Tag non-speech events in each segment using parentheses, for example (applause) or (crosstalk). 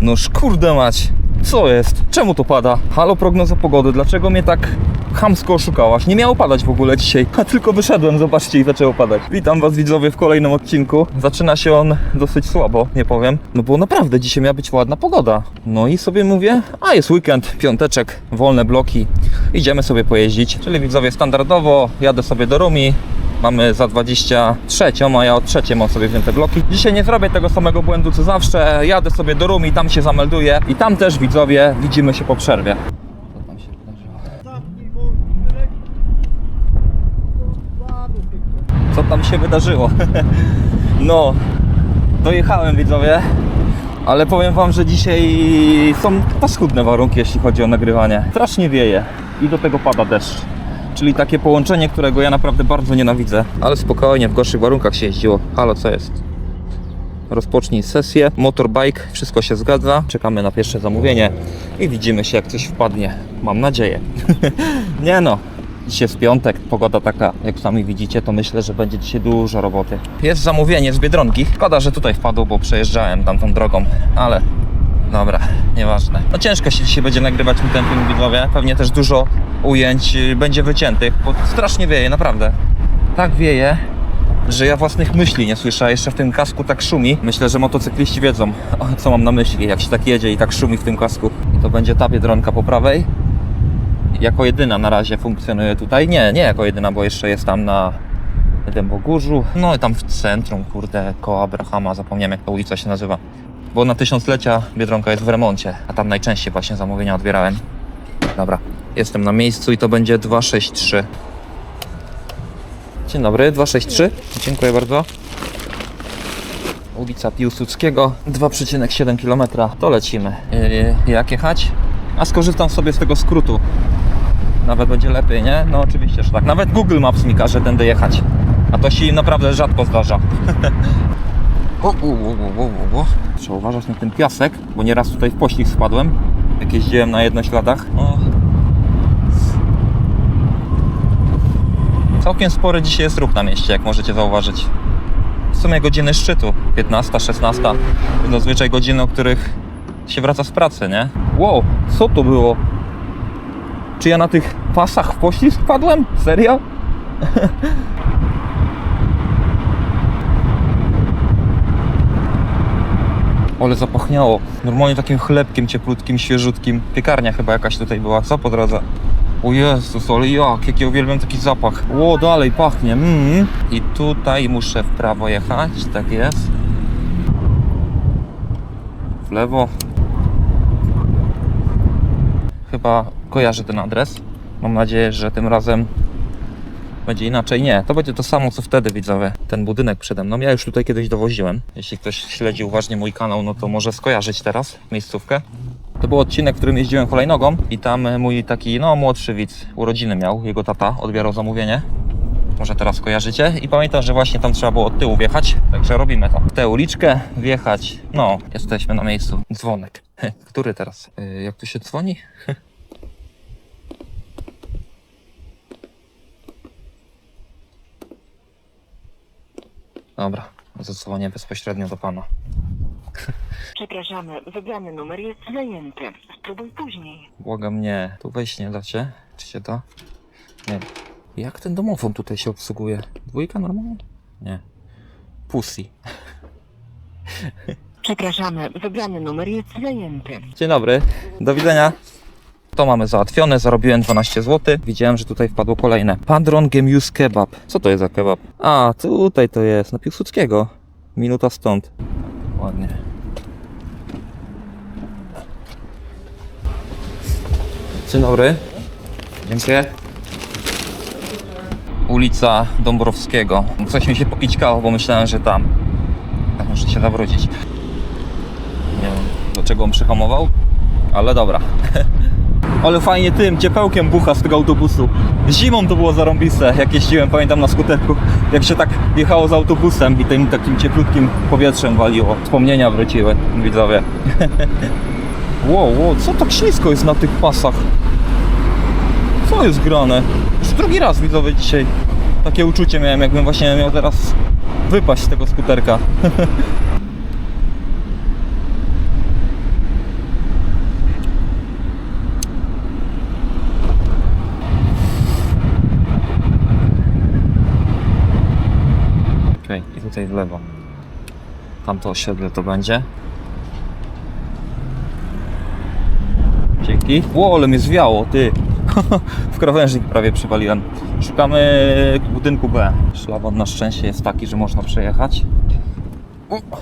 No kurde mać. Co jest? Czemu to pada? Halo prognoza pogody, dlaczego mnie tak chamsko oszukałaś? Nie miało padać w ogóle dzisiaj, (laughs) a tylko wyszedłem, zobaczcie i zaczęło padać. Witam was widzowie w kolejnym odcinku. Zaczyna się on dosyć słabo, nie powiem, no bo naprawdę dzisiaj miała być ładna pogoda. No i sobie mówię, a jest weekend, piąteczek, wolne bloki, idziemy sobie pojeździć. Czyli widzowie standardowo, jadę sobie do Rumi, Mamy za 23, a ja od trzeciej mam sobie wzięte bloki. Dzisiaj nie zrobię tego samego błędu co zawsze. Jadę sobie do Rumi, tam się zamelduję i tam też widzowie widzimy się po przerwie. Co tam się wydarzyło? (laughs) No, dojechałem widzowie, ale powiem wam, że dzisiaj są paskudne warunki, jeśli chodzi o nagrywanie. Strasznie wieje i do tego pada deszcz. Czyli takie połączenie, którego ja naprawdę bardzo nienawidzę. Ale spokojnie, w gorszych warunkach się jeździło. Halo, co jest? Rozpocznij sesję. Motorbike, wszystko się zgadza. Czekamy na pierwsze zamówienie i widzimy się, jak coś wpadnie. Mam nadzieję. (laughs) Nie no. Dzisiaj jest piątek, pogoda taka, jak sami widzicie, to myślę, że będzie dzisiaj dużo roboty. Jest zamówienie z Biedronki. Szkoda, że tutaj wpadł, bo przejeżdżałem tamtą drogą, ale Dobra, nieważne. No ciężko się dzisiaj będzie nagrywać mi ten film widzowie. Pewnie też dużo ujęć y, będzie wyciętych, bo strasznie wieje, naprawdę. Tak wieje, że ja własnych myśli nie słyszę, jeszcze w tym kasku tak szumi. Myślę, że motocykliści wiedzą, co mam na myśli, jak się tak jedzie i tak szumi w tym kasku. I to będzie ta biedronka po prawej. Jako jedyna na razie funkcjonuje tutaj. Nie, nie jako jedyna, bo jeszcze jest tam na Dębogórzu. No i tam w centrum, kurde, koło Abrahama, zapomniałem jak ta ulica się nazywa. Bo na tysiąclecia Biedronka jest w remoncie, a tam najczęściej właśnie zamówienia odbierałem. Dobra, jestem na miejscu i to będzie 263. Dzień dobry, 263. Dziękuję bardzo. Ulica Piłsudskiego, 2,7 km. To lecimy. Yy, jak jechać? A skorzystam sobie z tego skrótu. Nawet będzie lepiej, nie? No oczywiście, że tak. Nawet Google Maps mi każe tędy jechać. A to się naprawdę rzadko zdarza. (laughs) O, o, o, o, o, o. Trzeba uważać na ten piasek, bo nieraz tutaj w poślizg spadłem, jak jeździłem na jednośladach. O. Całkiem spory dzisiaj jest ruch na mieście, jak możecie zauważyć. W sumie godziny szczytu, 15, 16. Zazwyczaj godziny, o których się wraca z pracy, nie? Wow, co to było? Czy ja na tych pasach w poślizg padłem? Serio? (laughs) Ale zapachniało. Normalnie takim chlebkiem cieplutkim, świeżutkim. Piekarnia chyba jakaś tutaj była, co po drodze? O Jezus, ale jak, jak ja uwielbiam taki zapach. Ło, dalej pachnie. Mm. I tutaj muszę w prawo jechać, tak jest. W lewo. Chyba kojarzę ten adres. Mam nadzieję, że tym razem będzie inaczej. Nie, to będzie to samo co wtedy, widzowie. Ten budynek przede mną. Ja już tutaj kiedyś dowoziłem. Jeśli ktoś śledzi uważnie mój kanał, no to może skojarzyć teraz miejscówkę. To był odcinek, w którym jeździłem hulajnogą i tam e, mój taki, no młodszy widz urodziny miał, jego tata odbierał zamówienie. Może teraz kojarzycie. I pamiętam, że właśnie tam trzeba było od tyłu wjechać, także robimy to. W tę uliczkę wjechać. No, jesteśmy na miejscu. Dzwonek. (laughs) Który teraz? Yy, jak tu się dzwoni? (laughs) Dobra, zadzwonię bezpośrednio do pana. Przepraszamy, wybrany numer jest zajęty. Spróbuj później. Błagam nie. Tu wejść nie dacie? Czy się da? Nie. Jak ten domofon tutaj się obsługuje? Dwójka normalnie? Nie. Pussy. Przepraszamy, wybrany numer jest zajęty. Dzień dobry. Do widzenia. To mamy załatwione, zarobiłem 12 zł. Widziałem, że tutaj wpadło kolejne. Padron Gemius Kebab. Co to jest za kebab? A, tutaj to jest, na Piłsudskiego. Minuta stąd. Ładnie. Dzień dobry. Dziękuję. Ulica Dąbrowskiego. Coś mi się pokićkało, bo myślałem, że tam. Tak muszę się zawrócić. Nie wiem, do czego on przyhamował, ale dobra. (laughs) Ale fajnie tym ciepełkiem bucha z tego autobusu. Zimą to było zarąbiste, jak jeździłem, pamiętam na skuterku, jak się tak jechało z autobusem i tym takim cieplutkim powietrzem waliło. Wspomnienia wróciły, widzowie. (laughs) wow, wow, co tak ślisko jest na tych pasach? Co jest grane? Już drugi raz widzowie dzisiaj takie uczucie miałem, jakbym właśnie miał teraz wypaść z tego skuterka. (laughs) Tamto osiedle to będzie. Dzięki. Ło, ale mnie zwiało, ty. (laughs) w krawężnik prawie przywaliłem. Szukamy budynku B. Szlaban na szczęście jest taki, że można przejechać.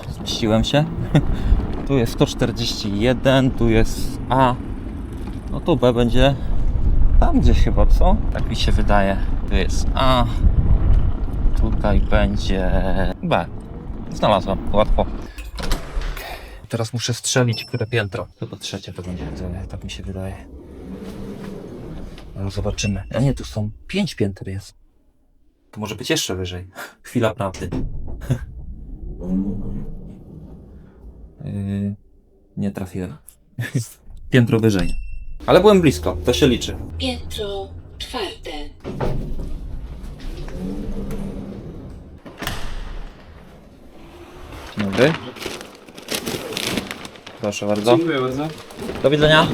Zmieściłem się. (laughs) tu jest 141, tu jest A. No to B będzie tam gdzieś chyba, co? Tak mi się wydaje. Tu jest A. Tutaj będzie B. Znalazłem, łatwo. Teraz muszę strzelić, które piętro. Chyba trzecie to będzie, widzowie, tak mi się wydaje. No zobaczymy. A nie, tu są pięć pięter jest. To może być jeszcze wyżej. (laughs) Chwila prawdy. (laughs) Yy, nie trafiłem. (laughs) Piętro wyżej. Ale byłem blisko, to się liczy. Piętro czwarte. Dobry. Proszę bardzo. Dziękuję bardzo. Do widzenia.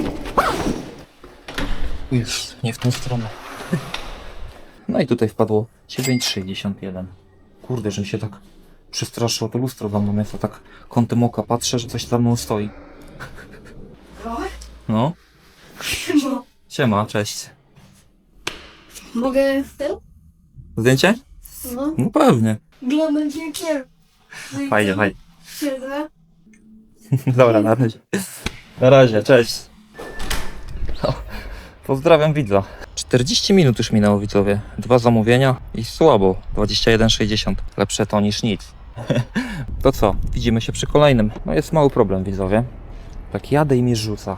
Już, nie w tą stronę. No i tutaj wpadło 9,61. Kurde, że mi się tak przestraszyło to lustro za mną jest, a tak kątem oka patrzę, że coś za mną stoi. No. Siema, cześć. Mogę w tył? Zdjęcie? No. No pewnie. Glamy pięknie. Fajnie, fajnie. Siedzę. (laughs) Dobra, na razie. Na razie, cześć. O, pozdrawiam widza. 40 minut już minęło widzowie. Dwa zamówienia i słabo. 21,60. Lepsze to niż nic. (laughs) To co? Widzimy się przy kolejnym. No jest mały problem widzowie. Tak jadę i mnie rzuca.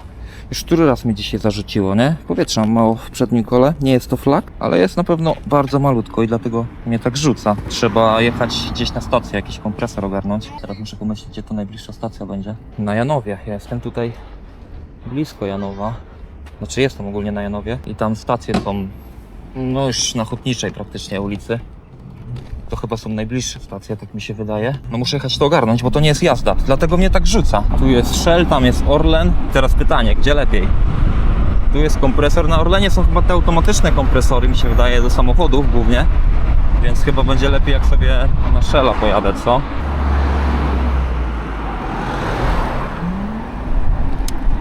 Już który raz mnie dzisiaj zarzuciło, nie? Powietrza mało w przednim kole. Nie jest to flak, ale jest na pewno bardzo malutko i dlatego mnie tak rzuca. Trzeba jechać gdzieś na stację, jakiś kompresor ogarnąć. Teraz muszę pomyśleć, gdzie to najbliższa stacja będzie. Na Janowie. Ja jestem tutaj blisko Janowa. Znaczy jestem ogólnie na Janowie i tam stacje są no już na Hutniczej praktycznie ulicy. To chyba są najbliższe stacje, tak mi się wydaje. No muszę jechać to ogarnąć, bo to nie jest jazda. Dlatego mnie tak rzuca. Tu jest Shell, tam jest Orlen. Teraz pytanie, gdzie lepiej? Tu jest kompresor. Na Orlenie są chyba te automatyczne kompresory, mi się wydaje, do samochodów głównie. Więc chyba będzie lepiej, jak sobie na Shella pojadę, co?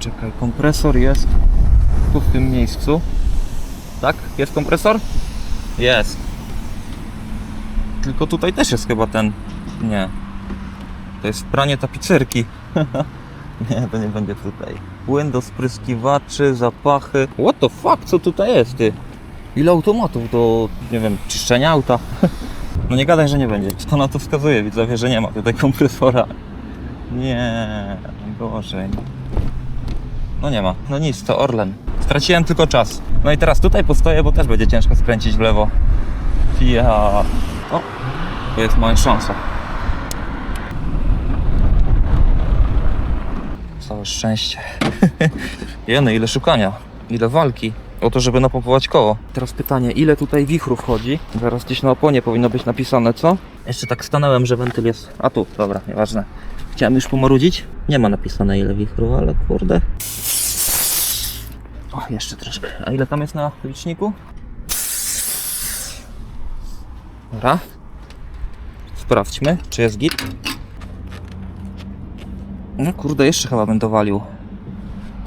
Czekaj, kompresor jest tu w tym miejscu. Tak? Jest kompresor? Jest. Tylko tutaj też jest chyba ten. Nie. To jest pranie tapicerki. (laughs) nie, to nie będzie tutaj. Płyn do spryskiwaczy, zapachy. What the fuck, co tutaj jest, ty? Ile automatów do, nie wiem, czyszczenia auta? (laughs) no nie gadaj, że nie będzie. To na to wskazuje, widzowie, że nie ma tutaj kompresora. Nie, gorzej. No nie ma. No nic, to Orlen. Straciłem tylko czas. No i teraz tutaj postoję, bo też będzie ciężko skręcić w lewo. Ja. O, to jest moja szansa. Całe szczęście. (laughs) Jeny, ile szukania, ile walki. O to, żeby napompować koło. Teraz pytanie, ile tutaj wichru wchodzi? Zaraz gdzieś na oponie powinno być napisane, co? Jeszcze tak stanąłem, że wentyl jest... A tu, dobra, nieważne. Chciałem już pomarudzić. Nie ma napisane ile wichru, ale kurde. O, jeszcze troszkę. A ile tam jest na liczniku? Dobra. Sprawdźmy, czy jest git. No kurde, jeszcze chyba będę walił.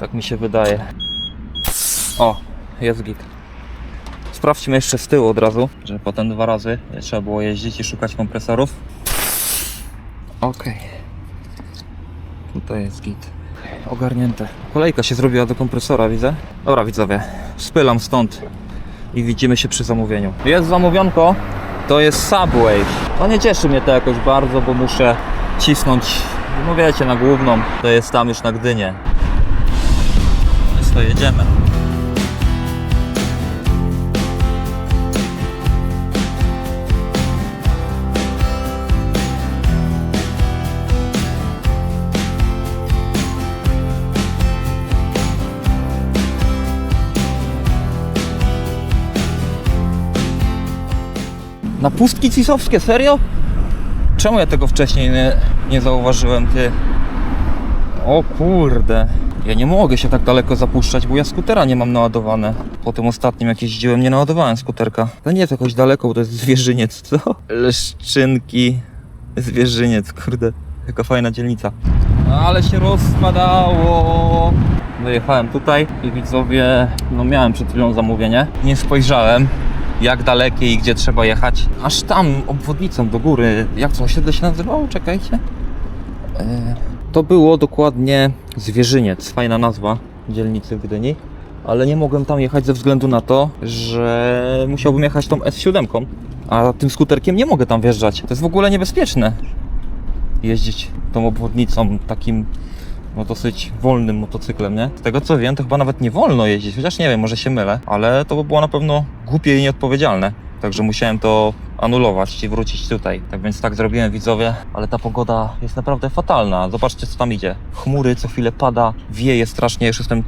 Tak mi się wydaje. O, jest git. Sprawdźmy jeszcze z tyłu od razu, że potem dwa razy trzeba było jeździć i szukać kompresorów. Okej. Tutaj jest git. Ogarnięte. Kolejka się zrobiła do kompresora, widzę. Dobra, widzowie, spylam stąd i widzimy się przy zamówieniu. Jest zamówionko, to jest Subway. No nie cieszy mnie to jakoś bardzo, bo muszę cisnąć, no wiecie, na główną. To jest tam już na Gdynię. Więc to jedziemy. Na pustki cisowskie, serio? Czemu ja tego wcześniej nie, nie zauważyłem, ty? O kurde. Ja nie mogę się tak daleko zapuszczać, bo ja skutera nie mam naładowane. Po tym ostatnim jak jeździłem, nie naładowałem skuterka. To nie jest jakoś daleko, bo to jest zwierzyniec, co? Leszczynki. Zwierzyniec, kurde, jaka fajna dzielnica. No, ale się rozpadało. Dojechałem tutaj i widzowie, no miałem przed chwilą zamówienie. Nie spojrzałem, jak dalekie i gdzie trzeba jechać. Aż tam, obwodnicą do góry. Jak to osiedle się nazywało? Czekajcie. E, To było dokładnie Zwierzyniec, fajna nazwa dzielnicy w Gdyni. Ale nie mogłem tam jechać ze względu na to, że musiałbym jechać tą S7, a tym skuterkiem nie mogę tam wjeżdżać. To jest w ogóle niebezpieczne jeździć tą obwodnicą takim no dosyć wolnym motocyklem, nie? Z tego co wiem, to chyba nawet nie wolno jeździć, chociaż nie wiem, może się mylę, ale to by było na pewno głupie i nieodpowiedzialne. Także musiałem to anulować i wrócić tutaj. Tak więc tak zrobiłem widzowie, ale ta pogoda jest naprawdę fatalna. Zobaczcie co tam idzie. Chmury co chwilę pada, wieje strasznie, już jestem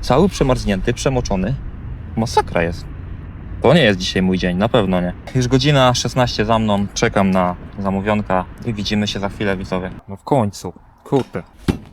cały przemarznięty, przemoczony. Masakra jest. To nie jest dzisiaj mój dzień, na pewno nie. Już godzina 16 za mną, czekam na zamówionka i widzimy się za chwilę widzowie. No w końcu, kurde.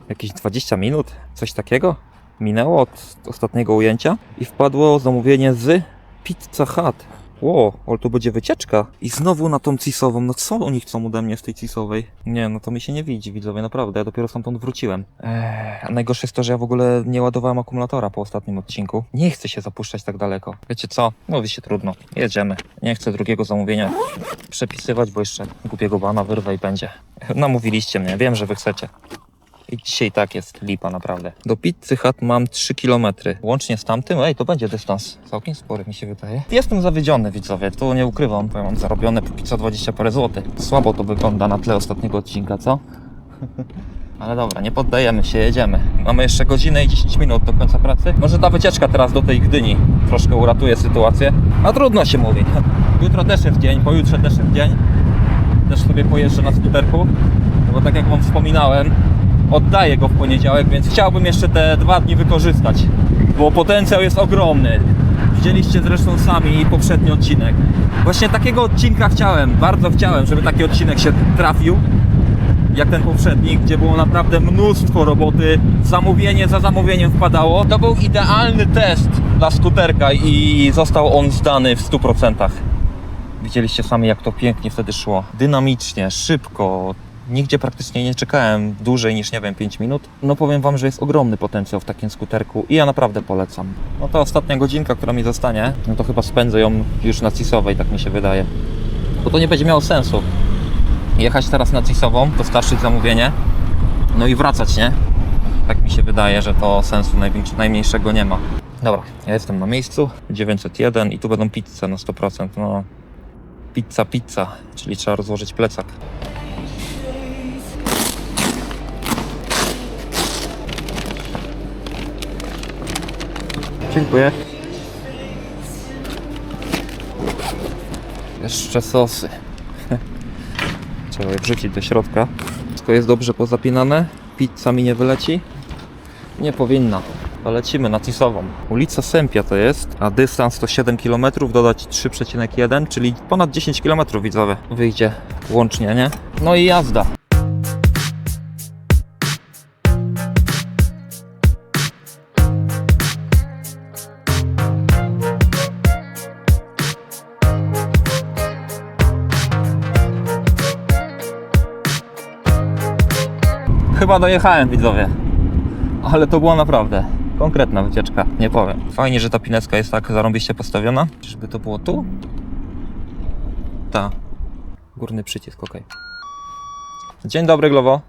Jakieś 20 minut, coś takiego minęło od ostatniego ujęcia i wpadło zamówienie z Pizza Hut. Ło, ale to będzie wycieczka. I znowu na tą cisową. No co oni chcą ode mnie z tej cisowej? Nie, no to mi się nie widzi, widzowie, naprawdę. Ja dopiero stamtąd wróciłem. Eee, a najgorsze jest to, że ja w ogóle nie ładowałem akumulatora po ostatnim odcinku. Nie chcę się zapuszczać tak daleko. Wiecie co? Mówi się trudno. Jedziemy. Nie chcę drugiego zamówienia przepisywać, bo jeszcze głupiego bana wyrwę i będzie. Namówiliście mnie, wiem, że wy chcecie. I dzisiaj tak jest lipa, naprawdę. Do Pizzy Hut mam 3 km. Łącznie z tamtym, ej, to będzie dystans. Całkiem spory mi się wydaje. Jestem zawiedziony, widzowie, to nie ukrywam. Bo ja mam zarobione póki co 20 parę złotych. Słabo to wygląda na tle ostatniego odcinka, co? (laughs) Ale dobra, nie poddajemy się, jedziemy. Mamy jeszcze godzinę i 10 minut do końca pracy. Może ta wycieczka teraz do tej Gdyni troszkę uratuje sytuację. A trudno się mówi. (laughs) Jutro też jest dzień, pojutrze też jest dzień. Też sobie pojeżdżę na skuterku. Bo tak jak wam wspominałem, oddaję go w poniedziałek, więc chciałbym jeszcze te dwa dni wykorzystać. Bo potencjał jest ogromny. Widzieliście zresztą sami poprzedni odcinek. Właśnie takiego odcinka chciałem, bardzo chciałem, żeby taki odcinek się trafił jak ten poprzedni, gdzie było naprawdę mnóstwo roboty, zamówienie za zamówieniem wpadało. To był idealny test dla skuterka i został on zdany w 100%. Widzieliście sami, jak to pięknie wtedy szło. Dynamicznie, szybko. Nigdzie praktycznie nie czekałem dłużej niż, nie wiem, 5 minut. No powiem Wam, że jest ogromny potencjał w takim skuterku i ja naprawdę polecam. No to ostatnia godzinka, która mi zostanie, no to chyba spędzę ją już na Cisowej, tak mi się wydaje. Bo to nie będzie miało sensu jechać teraz na Cisową, dostarczyć zamówienie, no i wracać, nie? Tak mi się wydaje, że to sensu najmniejszego nie ma. Dobra, ja jestem na miejscu, 901 i tu będą pizze na 100%, no pizza, pizza, czyli trzeba rozłożyć plecak. Dziękuję. Jeszcze sosy. Trzeba je wrzucić do środka. Wszystko jest dobrze pozapinane. Pizza mi nie wyleci? Nie powinna. Lecimy na Cisową. Ulica Sępia to jest, a dystans to 7 km, dodać 3,1, czyli ponad 10 km widzowie. Wyjdzie łącznie, nie? No i jazda. Chyba dojechałem, widzowie. Ale to była naprawdę konkretna wycieczka, nie powiem. Fajnie, że ta pineska jest tak zarąbiście postawiona. Czyżby to było tu? Ta. Górny przycisk, ok. Dzień dobry, Glowo.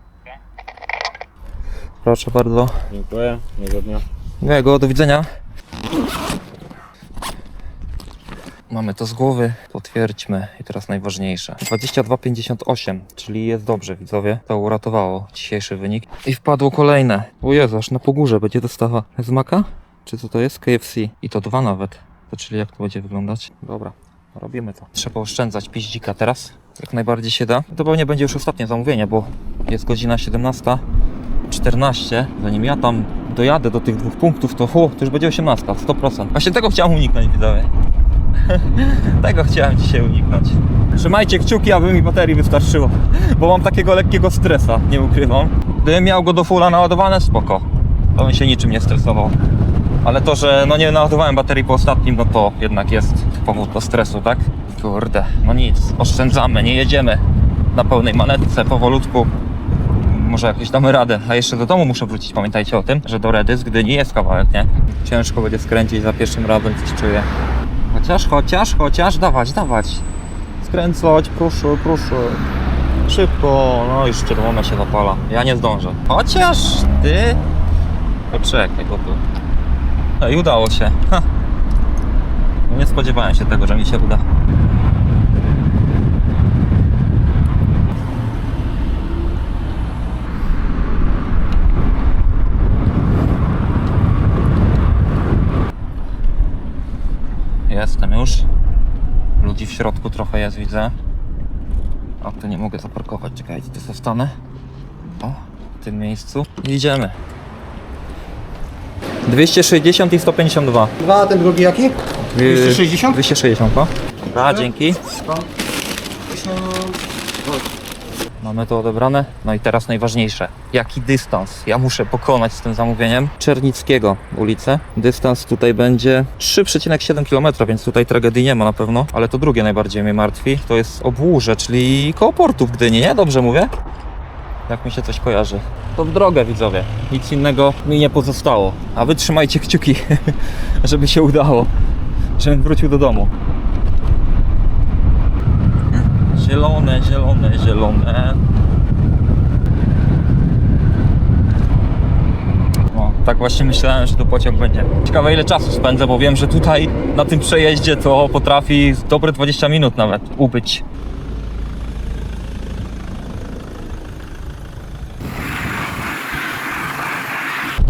Proszę bardzo. Dziękuję, miłego dnia. Miłego, do widzenia. Mamy to z głowy, potwierdźmy i teraz najważniejsze. 22,58, czyli jest dobrze, widzowie. To uratowało dzisiejszy wynik. I wpadło kolejne. O Jezu, aż na pogórze będzie dostawa z maka? Czy co to jest? KFC. I to dwa nawet. To czyli jak to będzie wyglądać? Dobra, robimy to. Trzeba oszczędzać piździka teraz, jak najbardziej się da. To pewnie będzie już ostatnie zamówienie, bo jest godzina 17. 14, zanim ja tam dojadę do tych dwóch punktów, to, fu, to już będzie 18, 100%. Właśnie tego chciałem uniknąć, widzowie. (laughs) tego chciałem dzisiaj uniknąć. Trzymajcie kciuki, aby mi baterii wystarczyło, bo mam takiego lekkiego stresa, nie ukrywam. Gdybym miał go do fulla naładowane, spoko. To bym się niczym nie stresował. Ale to, że no nie naładowałem baterii po ostatnim, no to jednak jest powód do stresu, tak? Kurde, no nic, oszczędzamy, nie jedziemy na pełnej manetce, powolutku. Może jakieś damy radę. A jeszcze do domu muszę wrócić. Pamiętajcie o tym, że do Redy z Gdyni jest kawałek, nie? Ciężko będzie skręcić za pierwszym razem, coś czuję. Chociaż, chociaż, chociaż, dawać, dawać. Skręcać, proszę, proszę. Szybko, no już czerwone się zapala. Ja nie zdążę. Chociaż ty... Poczekaj, bo tu... No i udało się. Ha. Nie spodziewałem się tego, że mi się uda. Jestem już. Ludzi w środku trochę jest, widzę. A tu nie mogę zaparkować, czekajcie, tu zostanę. O, w tym miejscu. Idziemy. 260 i 152. Dwa, a ten drugi jaki? 260? 260, no. A, dzięki. Mamy to odebrane. No i teraz najważniejsze. Jaki dystans ja muszę pokonać z tym zamówieniem? Czernickiego ulicę. Dystans tutaj będzie 3,7 km, więc tutaj tragedii nie ma na pewno. Ale to drugie najbardziej mnie martwi. To jest obwórze, czyli koło portu w Gdyni, nie? Dobrze mówię? Jak mi się coś kojarzy. To w drogę widzowie. Nic innego mi nie pozostało. A wy trzymajcie kciuki, (laughs) żeby się udało. Żebym wrócił do domu. Zielone, zielone, zielone. O, tak właśnie myślałem, że tu pociąg będzie. Ciekawe ile czasu spędzę, bo wiem, że tutaj na tym przejeździe to potrafi dobre 20 minut nawet ubyć.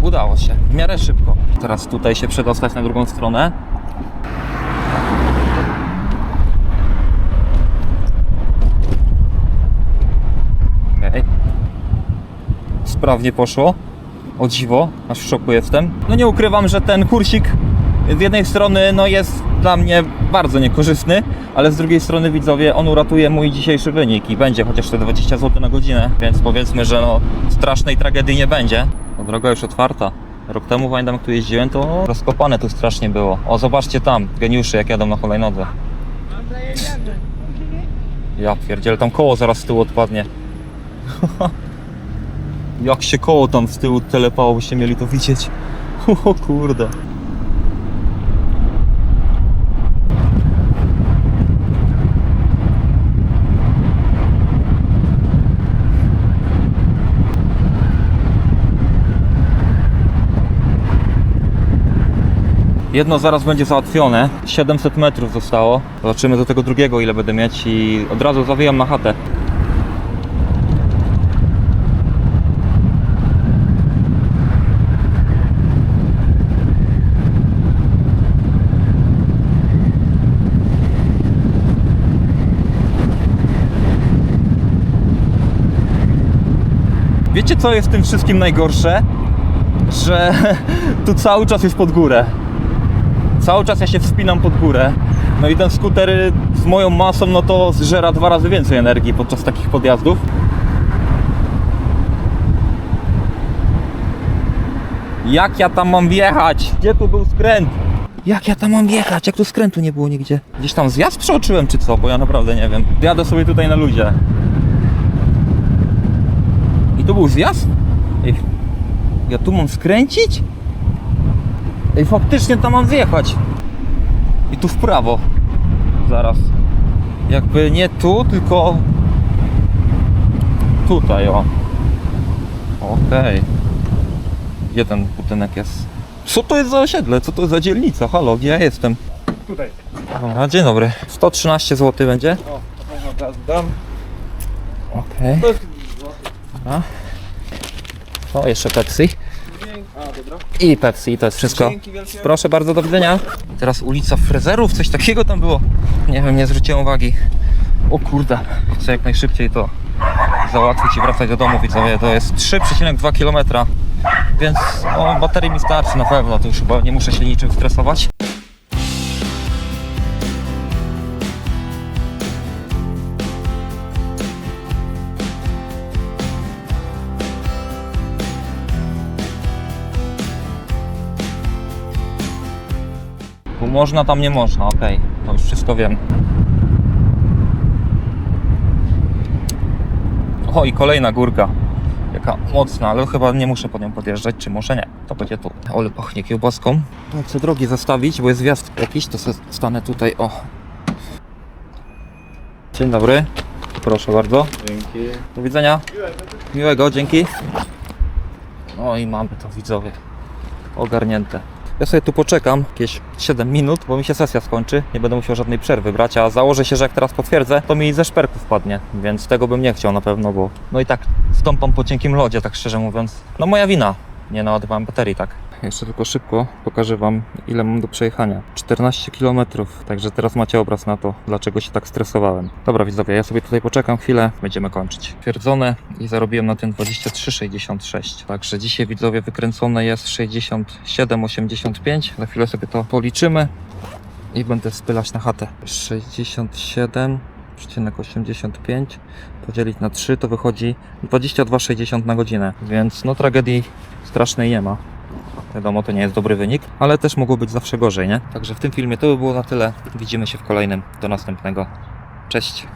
Udało się, w miarę szybko. Teraz tutaj się przedostać na drugą stronę. Okej. Sprawnie poszło. O dziwo, aż w szoku jestem. No nie ukrywam, że ten kursik z jednej strony no jest dla mnie bardzo niekorzystny, ale z drugiej strony widzowie, on uratuje mój dzisiejszy wynik i będzie chociaż te 20 zł na godzinę, więc powiedzmy, że no strasznej tragedii nie będzie. No, droga już otwarta. Rok temu pamiętam, jak tu jeździłem, to rozkopane tu strasznie było. O, zobaczcie tam, geniuszy jak jadą na hulajnodze. Ja pierdzielę, tam koło zaraz z tyłu odpadnie. (laughs) Jak się koło tam z tyłu telepało, byście mieli to widzieć. (laughs) O kurde. Jedno zaraz będzie załatwione. 700 metrów zostało. Zobaczymy do tego drugiego ile będę mieć i od razu zawijam na chatę. Wiecie co jest w tym wszystkim najgorsze? Że (laughs) tu cały czas jest pod górę. Cały czas ja się wspinam pod górę. No i ten skuter z moją masą, no to zżera dwa razy więcej energii podczas takich podjazdów. Jak ja tam mam wjechać? Gdzie tu był skręt? Jak ja tam mam wjechać? Jak tu skrętu nie było nigdzie? Gdzieś tam zjazd przeoczyłem czy co? Bo ja naprawdę nie wiem. Jadę sobie tutaj na ludzie. I tu był zjazd? Ej, ja tu mam skręcić? Ej, faktycznie tam mam wjechać. I tu w prawo. Zaraz. Jakby nie tu, tylko tutaj, o. Okej. Gdzie ten budynek jest? Co to jest za osiedle? Co to jest za dzielnica? Halo, gdzie ja jestem? Tutaj. Dobra, dzień dobry. 113 zł będzie? O, dam. Okej. Dobra. O, jeszcze Pepsi. I Pepsi, to jest wszystko. Proszę bardzo, do widzenia. Teraz ulica Frezerów, coś takiego tam było. Nie wiem, nie zwróciłem uwagi. O kurde, chcę jak najszybciej to załatwić i wracać do domu, widzowie. To jest 3,2 km, więc o, baterii mi starczy na pewno. To już chyba nie muszę się niczym stresować. Tu można, tam nie można, okej. To już wszystko wiem. O i kolejna górka. Jaka mocna, ale chyba nie muszę po nią podjeżdżać, czy może nie. To będzie tu. Ole pachnie kiełbaską. No, chcę drogi zostawić, bo jest wjazd jakiś, to stanę tutaj, o. Dzień dobry. Proszę bardzo. Dzięki. Do widzenia. Miłego, dzięki. No i mamy to widzowie. Ogarnięte. Ja sobie tu poczekam jakieś 7 minut, bo mi się sesja skończy. Nie będę musiał żadnej przerwy brać, a założę się, że jak teraz potwierdzę, to mi ze szperków wpadnie. Więc tego bym nie chciał na pewno, bo no i tak stąpam po cienkim lodzie, tak szczerze mówiąc. No moja wina. Nie naładowałem baterii, tak. Jeszcze tylko szybko pokażę Wam, ile mam do przejechania. 14 km, także teraz macie obraz na to, dlaczego się tak stresowałem. Dobra widzowie, ja sobie tutaj poczekam chwilę, będziemy kończyć. Twierdzone i zarobiłem na tym 23,66. Także dzisiaj widzowie wykręcone jest 67,85. Za chwilę sobie to policzymy i będę spylać na chatę. 67,85 podzielić na 3 to wychodzi 22,60 na godzinę, więc no tragedii strasznej nie ma. Wiadomo, to nie jest dobry wynik, ale też mogło być zawsze gorzej, nie? Także w tym filmie to by było na tyle. Widzimy się w kolejnym. Do następnego. Cześć.